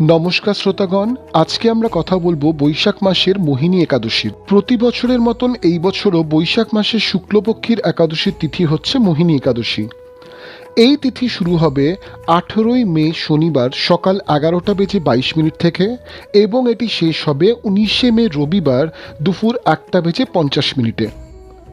নমস্কার শ্রোতাগণ, আজকে আমরা কথা বলব বৈশাখ মাসের মোহিনী একাদশীর। প্রতি বছরের মতন এই বছরও বৈশাখ মাসের শুক্লপক্ষীর একাদশীর তিথি হচ্ছে মোহিনী একাদশী। এই তিথি শুরু হবে আঠেরোই মে শনিবার সকাল এগারোটা বেজে বাইশ মিনিট থেকে এবং এটি শেষ হবে উনিশে মে রবিবার দুপুর একটা বেজে পঞ্চাশ মিনিটে।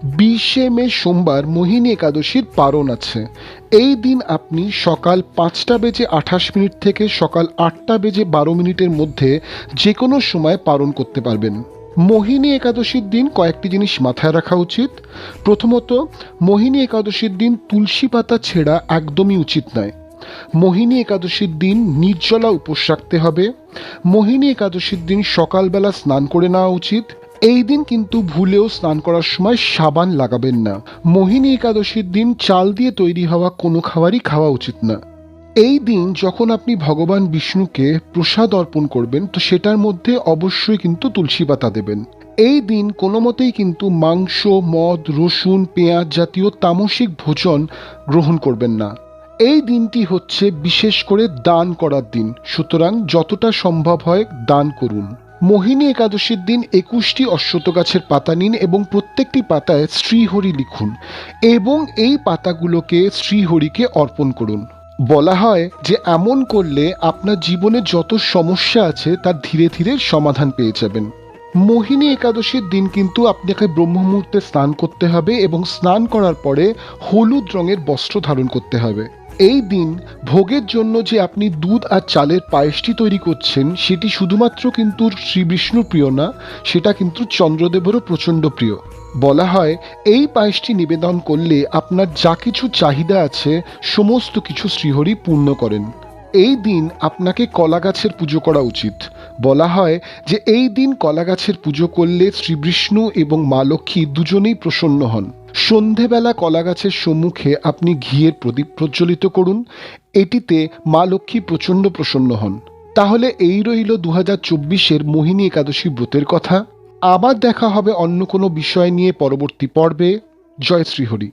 বিশে মে সোমবার মোহিনী একাদশীর পারণ আছে। এই দিন আপনি সকাল পাঁচটা বেজে আঠাশ মিনিট থেকে সকাল আটটা বেজে বারো মিনিটের মধ্যে যে কোনো সময় পালন করতে পারবেন। মোহিনী একাদশীর দিন কয়েকটি জিনিস মাথায় রাখা উচিত। প্রথমত, মোহিনী একাদশীর দিন তুলসী পাতা ছেঁড়া একদমই উচিত নয়। মোহিনী একাদশীর দিন নির্জলা উপোস রাখতে হবে। মোহিনী একাদশীর দিন সকালবেলা স্নান করে নেওয়া উচিত। এই দিন কিন্তু ভুলেও স্নান করার সময় সাবান লাগাবেন না। মোহিনী একাদশীর দিন চাল দিয়ে তৈরি হওয়া কোনো খাবারই খাওয়া উচিত না। এই দিন যখন আপনি ভগবান বিষ্ণুকে প্রসাদ অর্পণ করবেন, তো সেটার মধ্যে অবশ্যই কিন্তু তুলসী পাতা দেবেন। এই দিন কোনো মতেই কিন্তু মাংস, মদ, রসুন, পেঁয়াজ জাতীয় তামসিক ভোজন গ্রহণ করবেন না। এই দিনটি হচ্ছে বিশেষ করে দান করার দিন। সুতরাং যতটা সম্ভব হয় দান করুন। মোহিনী একাদশীর দিন একুশটি অশ্বত গাছের পাতা নিন এবং প্রত্যেকটি পাতায় শ্রীহরি লিখুন এবং এই পাতাগুলোকে শ্রীহরিকে অর্পণ করুন। বলা হয় যে, এমন করলে আপনার জীবনে যত সমস্যা আছে তার ধীরে ধীরে সমাধান পেয়ে যাবেন। মোহিনী একাদশীর দিন কিন্তু আপনাকে ব্রহ্ম মুহূর্তে স্নান করতে হবে এবং স্নান করার পরে হলুদ রঙের বস্ত্র ধারণ করতে হবে। এই দিন ভোগের জন্য যে আপনি দুধ আর চালের পায়েসটি তৈরি করছেন, সেটি শুধুমাত্র কিন্তু শ্রী বিষ্ণুর প্রিয় না, সেটা কিন্তু চন্দ্রদেবেরও প্রচণ্ড প্রিয়। বলা হয়, এই পায়েসটি নিবেদন করলে আপনার যা কিছু চাহিদা আছে, সমস্ত কিছু শ্রীহরি পূর্ণ করেন। এই দিন আপনাকে কলা গাছের পুজো করা উচিত। বলা হয় যে এই দিন কলা গাছের পুজো করলে শ্রী বিষ্ণু এবং মা লক্ষ্মী দুজনেই প্রসন্ন হন। সন্ধেবেলা কলা গাছের সম্মুখে আপনি ঘিয়ের প্রদীপ প্রজ্বলিত করুন। এটিতে মা লক্ষ্মী প্রচণ্ড প্রসন্ন হন। তাহলে এই রইল দু হাজার চব্বিশের মোহিনী একাদশী ব্রতের কথা। আবার দেখা হবে অন্য কোনো বিষয় নিয়ে পরবর্তী পর্বে। জয় শ্রীহরি।